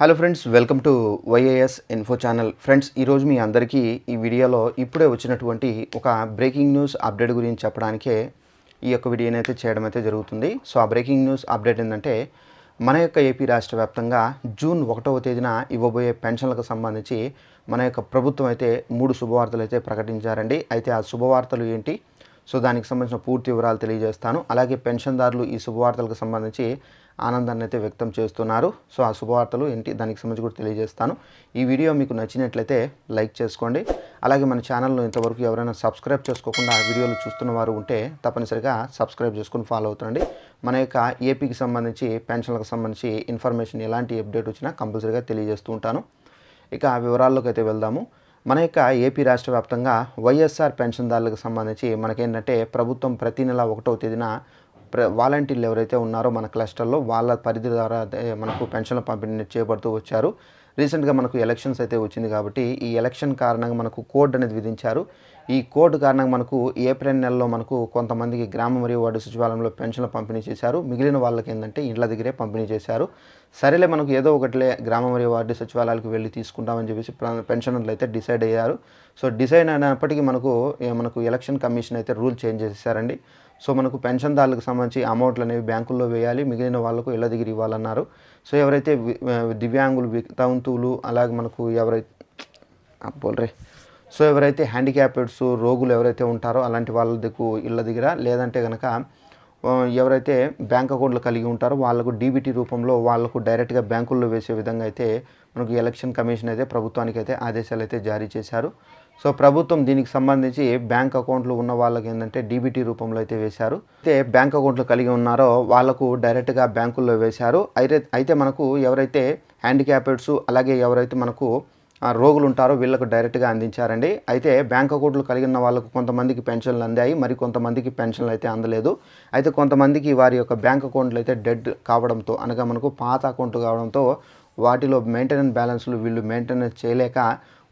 Hello friends welcome to YAS info channel friends ఈరోజు మీ అందరికీ ఈ వీడియోలో ఇప్పుడే వచ్చినటువంటి ఒక బ్రేకింగ్ న్యూస్ అప్డేట్ గురించి చెప్పడానికే ఈ యొక్క వీడియోని అయితే చేయడం అయితే జరుగుతుంది. సో ఆ బ్రేకింగ్ న్యూస్ అప్డేట్ ఏంటంటే మన యొక్క ఏపీ రాష్ట్ర వ్యాప్తంగా జూన్ ఒకటవ తేదీన ఇవ్వబోయే పెన్షన్లకు సంబంధించి మన యొక్క ప్రభుత్వం అయితే మూడు శుభవార్తలు అయితే ప్రకటించారండి. అయితే ఆ శుభవార్తలు ఏంటి? సో దానికి సంబంధించిన పూర్తి వివరాలు తెలియజేస్తాను. అలాగే పెన్షన్దారులు ఈ శుభవార్తలకు సంబంధించి ఆనందాన్ని అయితే వ్యక్తం చేస్తున్నారు. సో ఆ శుభవార్తలు ఏంటి దానికి సంబంధించి కూడా తెలియజేస్తాను. ఈ వీడియో మీకు నచ్చినట్లయితే లైక్ చేసుకోండి. అలాగే మన ఛానల్ను ఇంతవరకు ఎవరైనా సబ్స్క్రైబ్ చేసుకోకుండా ఆ వీడియోలు చూస్తున్న వారు ఉంటే తప్పనిసరిగా సబ్స్క్రైబ్ చేసుకుని ఫాలో అవుతుండండి. మన యొక్క ఏపీకి సంబంధించి పెన్షన్లకు సంబంధించి ఇన్ఫర్మేషన్ ఎలాంటి అప్డేట్ వచ్చినా కంపల్సరీగా తెలియజేస్తూ ఉంటాను. ఇక ఆ వివరాల్లోకి అయితే వెళ్దాము. మన యొక్క ఏపీ రాష్ట్ర వ్యాప్తంగా వైఎస్ఆర్ పెన్షన్దారులకు సంబంధించి మనకేంటంటే ప్రభుత్వం ప్రతి నెల ఒకటవ తేదీన వాలంటీర్లు ఎవరైతే ఉన్నారో మన క్లస్టర్లో వాళ్ళ పరిధి ద్వారా మనకు పెన్షన్ల పంపిణీ చేపడుతూ వచ్చారు. రీసెంట్గా మనకు ఎలక్షన్స్ అయితే వచ్చింది కాబట్టి ఈ ఎలక్షన్ కారణంగా మనకు కోడ్ అనేది విధించారు. ఈ కోడ్ కారణంగా మనకు ఏప్రిల్ నెలలో మనకు కొంతమందికి గ్రామ మరియు వార్డు సచివాలయంలో పెన్షన్లు పంపిణీ చేశారు. మిగిలిన వాళ్ళకి ఏంటంటే ఇండ్ల దగ్గరే పంపిణీ చేశారు. సరేలే మనకు ఏదో ఒకటిలే గ్రామ మరియు వార్డు సచివాలయాలకు వెళ్ళి తీసుకుంటామని చెప్పేసి పెన్షన్లు పెన్షనర్లు అయితే డిసైడ్ అయ్యారు. సో డిసైడ్ అయినప్పటికీ మనకు మనకు ఎలక్షన్ కమిషన్ అయితే రూల్ చేంజ్ చేశారండి. సో మనకు పెన్షన్దారులకు సంబంధించి అమౌంట్లు అనేవి బ్యాంకుల్లో వేయాలి మిగిలిన వాళ్ళకు ఇళ్ళ దగ్గర ఇవ్వాలన్నారు. సో ఎవరైతే వి- దివ్యాంగులు వితంతువులు అలాగే మనకు ఎవరైతే బోల్రే సో ఎవరైతే హ్యాండిక్యాప్డ్స్ రోగులు ఎవరైతే ఉంటారో అలాంటి వాళ్ళ దగ్గర ఇళ్ళ దగ్గర లేదంటే కనుక ఎవరైతే బ్యాంక్ అకౌంట్లు కలిగి ఉంటారో వాళ్ళకు డీబీటీ రూపంలో వాళ్ళకు డైరెక్ట్గా బ్యాంకుల్లో వేసే విధంగా అయితే మనకు ఎలక్షన్ కమిషన్ అయితే ప్రభుత్వానికి అయితే ఆదేశాలు అయితే జారీ చేశారు. సో ప్రభుత్వం దీనికి సంబంధించి బ్యాంక్ అకౌంట్లు ఉన్న వాళ్ళకి ఏంటంటే డీబీటీ రూపంలో అయితే వేశారు. అయితే బ్యాంక్ అకౌంట్లు కలిగి ఉన్నారో వాళ్ళకు డైరెక్ట్గా బ్యాంకుల్లో వేశారు. అయితే అయితే మనకు ఎవరైతే హ్యాండిక్యాపెడ్స్ అలాగే ఎవరైతే మనకు రోగులు ఉంటారో వీళ్ళకు డైరెక్ట్గా అందించారండి. అయితే బ్యాంక్ అకౌంట్లు కలిగిన వాళ్ళకు కొంతమందికి పెన్షన్లు అందాయి మరి కొంతమందికి పెన్షన్లు అయితే అందలేదు. అయితే కొంతమందికి వారి యొక్క బ్యాంక్ అకౌంట్లు అయితే డెడ్ కావడంతో అనగా మనకు పాత అకౌంట్ కావడంతో వాటిలో మెయింటెనెన్స్ బ్యాలెన్స్లు వీళ్ళు మెయింటెనెన్స్ చేయలేక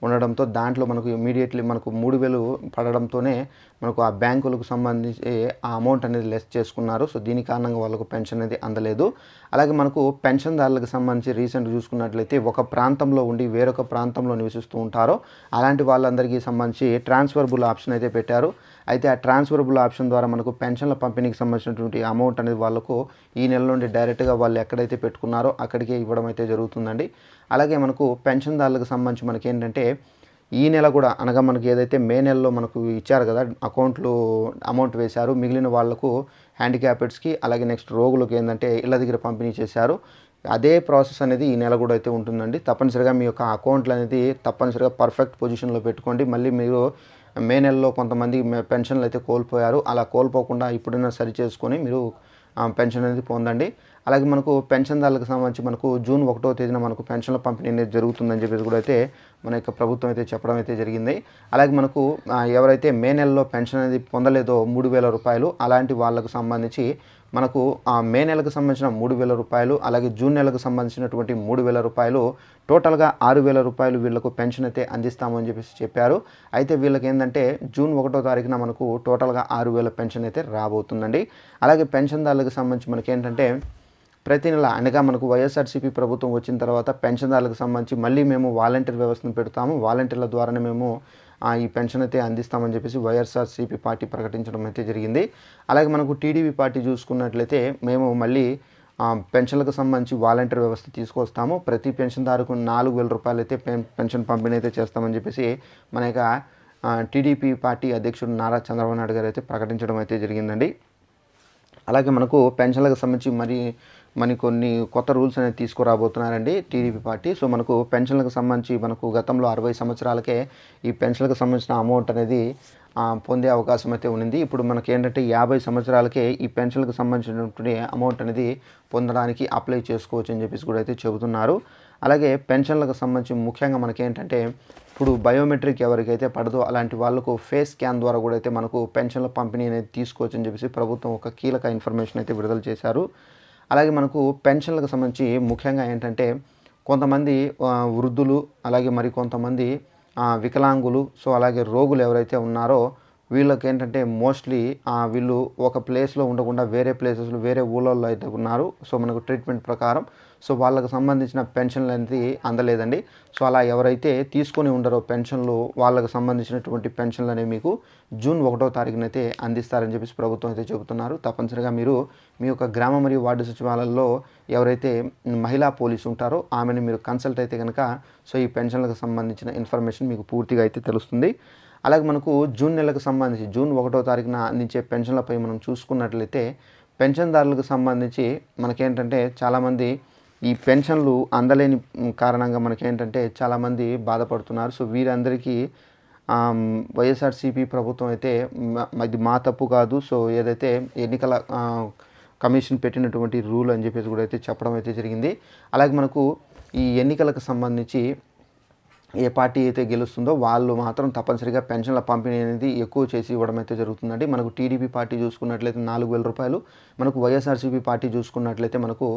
ఉండడంతో దాంట్లో మనకు ఇమీడియట్లీ మనకు మూడు వేలు పడడంతోనే మనకు ఆ బ్యాంకులకు సంబంధించి ఆ అమౌంట్ అనేది లెస్ చేసుకున్నారు. సో దీని కారణంగా వాళ్ళకు పెన్షన్ అనేది అందలేదు. అలాగే మనకు పెన్షన్దారులకు సంబంధించి రీసెంట్ చూసుకున్నట్లయితే ఒక ప్రాంతంలో ఉండి వేరొక ప్రాంతంలో నివసిస్తూ ఉంటారో. అలాంటి వాళ్ళందరికీ సంబంధించి ట్రాన్స్ఫర్బుల్ ఆప్షన్ అయితే పెట్టారు. అయితే ఆ ట్రాన్స్ఫరబుల్ ఆప్షన్ ద్వారా మనకు పెన్షన్ల పంపిణీకి సంబంధించినటువంటి అమౌంట్ అనేది వాళ్ళకు ఈ నెల నుండి డైరెక్ట్గా వాళ్ళు ఎక్కడైతే పెట్టుకున్నారో అక్కడికే ఇవ్వడం అయితే జరుగుతుందండి. అలాగే మనకు పెన్షన్దారులకు సంబంధించి మనకి ఏంటంటే ఈ నెల కూడా అనగా మనకి ఏదైతే మే నెలలో మనకు ఇచ్చారు కదా అకౌంట్లు అమౌంట్ వేశారు మిగిలిన వాళ్ళకు హ్యాండిక్యాపెడ్స్కి అలాగే నెక్స్ట్ రోగులకు ఏంటంటే ఇళ్ళ దగ్గర పంపిణీ చేశారు. అదే ప్రాసెస్ అనేది ఈ నెల కూడా అయితే ఉంటుందండి. తప్పనిసరిగా మీ యొక్క అకౌంట్లు అనేది తప్పనిసరిగా పర్ఫెక్ట్ పొజిషన్లో పెట్టుకోండి. మళ్ళీ మీరు మే నెలలో కొంతమంది పెన్షన్లు అయితే కోల్పోయారు. అలా కోల్పోకుండా ఇప్పుడైనా సరి చేసుకొని మీరు పెన్షన్ అనేది పొందండి. అలాగే మనకు పెన్షన్దారులకు సంబంధించి మనకు జూన్ ఒకటో తేదీన మనకు పెన్షన్ల పంపిణీ అనేది జరుగుతుందని చెప్పేసి కూడా అయితే మన యొక్క ప్రభుత్వం అయితే చెప్పడం అయితే జరిగింది. అలాగే మనకు ఎవరైతే మే నెలలో పెన్షన్ అనేది పొందలేదో మూడు వేల రూపాయలు అలాంటి వాళ్ళకు సంబంధించి మనకు ఆ మే నెలకు సంబంధించిన మూడు వేల రూపాయలు అలాగే జూన్ నెలకు సంబంధించినటువంటి మూడు వేల రూపాయలు టోటల్గా ఆరు వేల రూపాయలు వీళ్ళకు పెన్షన్ అయితే అందిస్తామని చెప్పేసి చెప్పారు. అయితే వీళ్ళకి ఏంటంటే జూన్ ఒకటో తారీఖున మనకు టోటల్గా ఆరు వేల పెన్షన్ అయితే రాబోతుందండి. అలాగే పెన్షన్దారులకు సంబంధించి మనకి ఏంటంటే ప్రతి నెల అనగా మనకు వైఎస్ఆర్సీపీ ప్రభుత్వం వచ్చిన తర్వాత పెన్షన్దారులకు సంబంధించి మళ్ళీ మేము వాలంటీర్ వ్యవస్థను పెడతాము. వాలంటీర్ల ద్వారానే మేము ఈ పెన్షన్ అయితే అందిస్తామని చెప్పేసి వైఎస్ఆర్సీపీ పార్టీ ప్రకటించడం అయితే జరిగింది. అలాగే మనకు టీడీపీ పార్టీ చూసుకున్నట్లయితే మేము మళ్ళీ పెన్షన్లకు సంబంధించి వాలంటీర్ వ్యవస్థ తీసుకొస్తాము. ప్రతి పెన్షన్దారుకు నాలుగు వేల రూపాయలు అయితే పెన్ పెన్షన్ పంపిణీ అయితే చేస్తామని చెప్పేసి మన యొక్క టీడీపీ పార్టీ అధ్యక్షుడు నారా చంద్రబాబు నాయుడు గారు అయితే ప్రకటించడం అయితే జరిగిందండి. అలాగే మనకు పెన్షన్లకు సంబంధించి మరి మరి కొన్ని కొత్త రూల్స్ అనేది తీసుకురాబోతున్నారండి టీడీపీ పార్టీ. సో మనకు పెన్షన్లకు సంబంధించి మనకు గతంలో అరవై సంవత్సరాలకే ఈ పెన్షన్లకు సంబంధించిన అమౌంట్ అనేది పొందే అవకాశం అయితే ఉంది ఇప్పుడు మనకి ఏంటంటే యాభై సంవత్సరాలకే ఈ పెన్షన్లకు సంబంధించినటువంటి అమౌంట్ అనేది పొందడానికి అప్లై చేసుకోవచ్చు అని చెప్పేసి కూడా అయితే చెబుతున్నారు. అలాగే పెన్షన్లకు సంబంధించి ముఖ్యంగా మనకి ఏంటంటే ఇప్పుడు బయోమెట్రిక్ ఎవరికైతే పడదో అలాంటి వాళ్ళకు ఫేస్ స్కాన్ ద్వారా కూడా అయితే మనకు పెన్షన్ల పంపిణీ అనేది తీసుకోవచ్చు అని చెప్పేసి ప్రభుత్వం ఒక కీలక ఇన్ఫర్మేషన్ అయితే విడుదల చేశారు. అలాగే మనకు పెన్షన్లకు సంబంధించి ముఖ్యంగా ఏంటంటే కొంతమంది వృద్ధులు అలాగే మరి కొంతమంది వికలాంగులు సో అలాగే రోగులు ఎవరైతే ఉన్నారో వీళ్ళకి ఏంటంటే మోస్ట్లీ వీళ్ళు ఒక ప్లేస్లో ఉండకుండా వేరే ప్లేసెస్లో వేరే ఊళ్ళల్లో అయితే ఉన్నారు. సో మనకు ట్రీట్మెంట్ ప్రకారం. సో వాళ్ళకి సంబంధించిన పెన్షన్లు అనేది అందలేదండి. సో అలా ఎవరైతే తీసుకొని ఉండరో పెన్షన్లు వాళ్ళకి సంబంధించినటువంటి పెన్షన్లు అనేవి మీకు జూన్ ఒకటో తారీఖునైతే అందిస్తారని చెప్పేసి ప్రభుత్వం అయితే చెబుతున్నారు. తప్పనిసరిగా మీరు మీ యొక్క గ్రామ మరియు వార్డు సచివాలయంలో ఎవరైతే మహిళా పోలీసు ఉంటారో ఆమెను మీరు కన్సల్ట్ అయితే కనుక సో ఈ పెన్షన్లకు సంబంధించిన ఇన్ఫర్మేషన్ మీకు పూర్తిగా అయితే తెలుస్తుంది. అలాగే మనకు జూన్ నెలకు సంబంధించి జూన్ ఒకటో తారీఖున అందించే పెన్షన్లపై మనం చూసుకున్నట్లయితే పెన్షన్దారులకు సంబంధించి మనకేంటంటే చాలామంది ఈ పెన్షన్లు అందలేని కారణంగా మనకేంటంటే చాలామంది బాధపడుతున్నారు. సో వీరందరికీ వైఎస్ఆర్సీపీ ప్రభుత్వం అయితే ఇది మా తప్పు కాదు. సో ఏదైతే ఎన్నికల కమిషన్ పెట్టినటువంటి రూల్ అని చెప్పేసి కూడా అయితే చెప్పడం అయితే జరిగింది. అలాగే మనకు ఈ ఎన్నికలకు సంబంధించి ఏ పార్టీ అయితే గెలుస్తుందో వాళ్ళు మాత్రం తప్పనిసరిగా పెన్షన్ల పంపిణీ అనేది ఎక్కువ చేసి ఇవ్వడం అయితే జరుగుతుందండి. మనకు టీడీపీ పార్టీ చూసుకున్నట్లయితే నాలుగు వేల రూపాయలు మనకు వైఎస్ఆర్సీపీ పార్టీ చూసుకున్నట్లయితే మనకు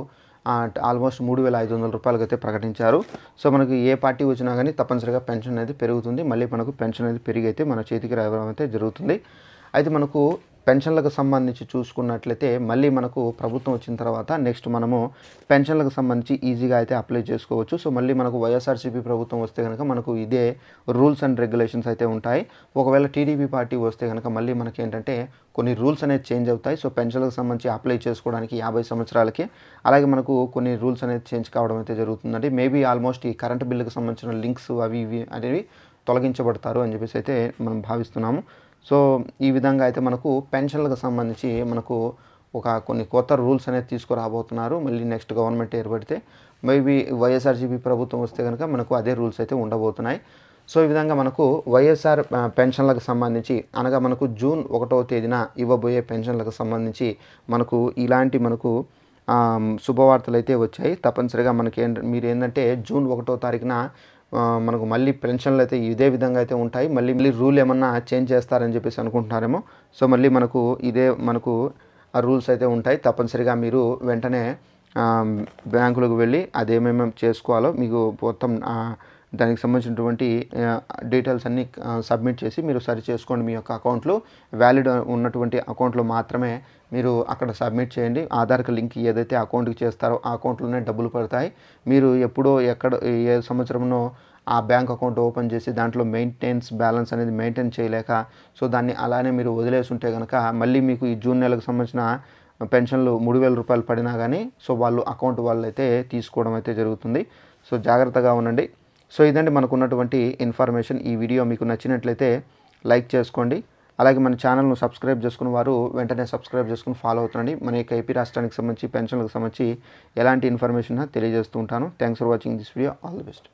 ఆల్మోస్ట్ మూడు వేల ఐదు వందల రూపాయలకి అయితే ప్రకటించారు. సో మనకు ఏ పార్టీ వచ్చినా కానీ తప్పనిసరిగా పెన్షన్ అనేది పెరుగుతుంది. మళ్ళీ మనకు పెన్షన్ అనేది పెరిగి అయితే మన చేతికి రావడం అయితే జరుగుతుంది. అయితే మనకు పెన్షన్లకు సంబంధించి చూసుకున్నట్లయితే మళ్ళీ మనకు ప్రభుత్వం వచ్చిన తర్వాత నెక్స్ట్ మనము పెన్షన్లకు సంబంధించి ఈజీగా అయితే అప్లై చేసుకోవచ్చు. సో మళ్ళీ మనకు వైఎస్ఆర్సీపీ ప్రభుత్వం వస్తే కనుక మనకు ఇదే రూల్స్ అండ్ రెగ్యులేషన్స్ అయితే ఉంటాయి. ఒకవేళ టీడీపీ పార్టీ వస్తే కనుక మళ్ళీ మనకి ఏంటంటే కొన్ని రూల్స్ అనేది చేంజ్ అవుతాయి. సో పెన్షన్లకు సంబంధించి అప్లై చేసుకోవడానికి యాభై సంవత్సరాలకి అలాగే మనకు కొన్ని రూల్స్ అనేది చేంజ్ కావడం అయితే జరుగుతుందండి. మేబీ ఆల్మోస్ట్ ఈ కరెంట్ బిల్లుకు సంబంధించిన లింక్స్ అవి ఇవి అనేవి తొలగించబడతారు అని చెప్పేసి అయితే మనం భావిస్తున్నాము. సో ఈ విధంగా అయితే మనకు పెన్షన్లకు సంబంధించి మనకు ఒక కొన్ని కొత్త రూల్స్ అనేది తీసుకురాబోతున్నారు. మళ్ళీ నెక్స్ట్ గవర్నమెంట్ ఏర్పడితే మేబీ వైఎస్ఆర్సీపీ ప్రభుత్వం వస్తే కనుక మనకు అదే రూల్స్ అయితే ఉండబోతున్నాయి. సో ఈ విధంగా మనకు వైఎస్ఆర్ పెన్షన్లకు సంబంధించి అనగా మనకు జూన్ ఒకటవ తేదీన ఇవ్వబోయే పెన్షన్లకు సంబంధించి మనకు ఇలాంటి మనకు శుభవార్తలు అయితే వచ్చాయి. తప్పనిసరిగా మనకి మీరు ఏంటంటే జూన్ ఒకటో తారీఖున మనకు మళ్ళీ పెన్షన్లు అయితే ఇదే విధంగా అయితే ఉంటాయి. మళ్ళీ మళ్ళీ రూల్ ఏమన్నా చేంజ్ చేస్తారని చెప్పేసి అనుకుంటున్నారేమో. సో మళ్ళీ మనకు ఇదే మనకు ఆ రూల్స్ అయితే ఉంటాయి. తప్పనిసరిగా మీరు వెంటనే బ్యాంకులకు వెళ్ళి అదేమేమి చేసుకోవాలో మీకు మొత్తం దానికి సంబంధించినటువంటి డీటెయిల్స్ అన్నీ సబ్మిట్ చేసి మీరు సరి చేసుకోండి మీ యొక్క అకౌంట్లో. వ్యాలిడ్ ఉన్నటువంటి అకౌంట్లో మాత్రమే మీరు అక్కడ సబ్మిట్ చేయండి. ఆధార్కి లింక్ ఏదైతే అకౌంట్కి చేస్తారో ఆ అకౌంట్లోనే డబ్బులు పడతాయి. మీరు ఎప్పుడో ఎక్కడ ఏ సంవత్సరంలో ఆ బ్యాంక్ అకౌంట్ ఓపెన్ చేసి దాంట్లో మెయింటెనెన్స్ బ్యాలెన్స్ అనేది మెయింటైన్ చేయలేక సో దాన్ని అలానే మీరు వదిలేసి ఉంటే కనుక మళ్ళీ మీకు ఈ జూన్ నెలకు సంబంధించిన పెన్షన్లు మూడు వేల రూపాయలు పడినా కానీ సో వాళ్ళు అకౌంట్ వాళ్ళు అయితే తీసుకోవడం అయితే జరుగుతుంది. సో జాగ్రత్తగా ఉండండి. సో ఇదండి మనకు ఉన్నటువంటి ఇన్ఫర్మేషన్. ఈ వీడియో మీకు నచ్చినట్లయితే లైక్ చేసుకోండి. అలాగే మన ఛానల్ను సబ్స్క్రైబ్ చేసుకున్న వారు వెంటనే సబ్స్క్రైబ్ చేసుకుని ఫాలో అవుతుండండి. మన యొక్క ఏపీ రాష్ట్రానికి సంబంధించి పెన్షన్లకు సంబంధించి ఎలాంటి ఇన్ఫర్మేషన్ తెలియజేస్తూ ఉంటాను. Thanks for watching this video all the best